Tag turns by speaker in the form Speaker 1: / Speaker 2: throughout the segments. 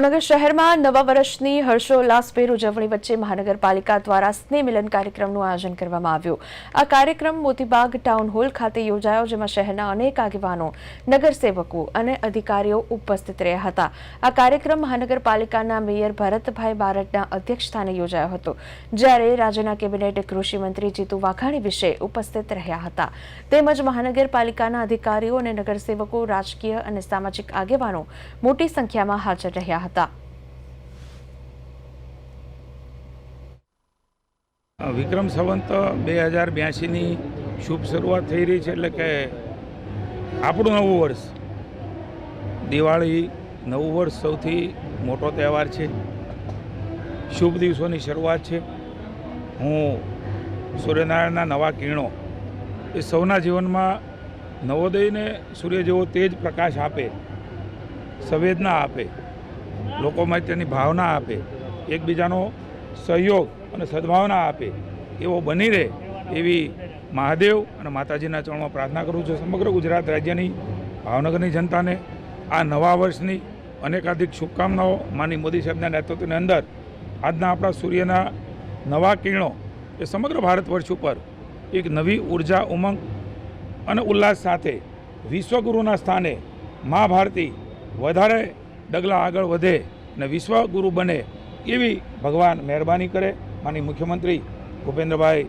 Speaker 1: ભાવનગર શહેરમાં નવા વર્ષની હર્ષોલ્લાસભેર ઉજવણી વચ્ચે મહાનગરપાલિકા દ્વારા સ્નેહ મિલન કાર્યક્રમનું આયોજન કરવામાં આવ્યું. આ કાર્યક્રમ મોતીબાગ ટાઉન હોલ ખાતે યોજાયો, જેમાં શહેરના અનેક આગેવાનો, નગરસેવકો અને અધિકારીઓ ઉપસ્થિત રહ્યા હતા. આ કાર્યક્રમ મહાનગરપાલિકાના મેયર ભરતભાઈ બારડના અધ્યક્ષસ્થાને યોજાયો હતો, જ્યારે રાજ્યના કેબિનેટ કૃષિમંત્રી જીતુ વાઘાણી વિશે ઉપસ્થિત રહ્યા હતા. તેમજ મહાનગરપાલિકાના અધિકારીઓ અને નગરસેવકો, રાજકીય અને સામાજિક આગેવાનો મોટી સંખ્યામાં હાજર રહ્યા હતા
Speaker 2: વિક્રમ સંવંત બે હજાર બ્યાસીની શુભ શરૂઆત થઈ રહી છે એટલે કે આપણું નવું વર્ષ. દિવાળી નવું વર્ષ સૌથી મોટો તહેવાર છે. શુભ દિવસોની શરૂઆત છે. હું સૂર્યનારાયણના નવા કિરણો એ સૌના જીવનમાં નવોદયને સૂર્ય જેવો તેજ પ્રકાશ આપે, સંવેદના આપે. લોકોમાં તેની ભાવના આપે, એકબીજાનો સહયોગ અને સદભાવના આપે, એવો બની રહે એવી મહાદેવ અને માતાજીના ચરણમાં પ્રાર્થના કરું છું. સમગ્ર ગુજરાત રાજ્યની, ભાવનગરની જનતાને આ નવા વર્ષની અનેકાધિક શુભકામનાઓ માની મોદી સાહેબના નેતૃત્વની અંદર, આજના આપણા સૂર્યના નવા કિરણો એ સમગ્ર ભારત વર્ષ ઉપર એક નવી ઊર્જા, ઉમંગ અને ઉલ્લાસ સાથે વિશ્વગુરુના સ્થાને મા ભારતી વધારે ડગલા આગળ વધે અને વિશ્વગુરુ બને એવી ભગવાન મહેરબાની કરે. માની મુખ્યમંત્રી ભૂપેન્દ્રભાઈ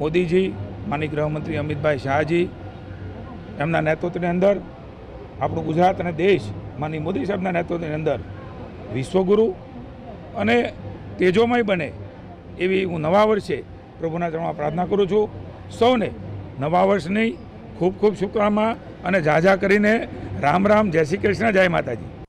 Speaker 2: મોદીજી માની ગૃહમંત્રી અમિતભાઈ શાહજી, એમના નેતૃત્વની અંદર આપણું ગુજરાત અને દેશ માની મોદી સાહેબના નેતૃત્વની અંદર વિશ્વગુરુ અને તેજોમય બને એવી હું નવા વર્ષે પ્રભુના ચરણમાં પ્રાર્થના કરું છું. સૌને નવા વર્ષની ખૂબ ખૂબ શુભકામના અને ઝાઝા કરીને રામ રામ, જય શ્રી કૃષ્ણ, જય માતાજી.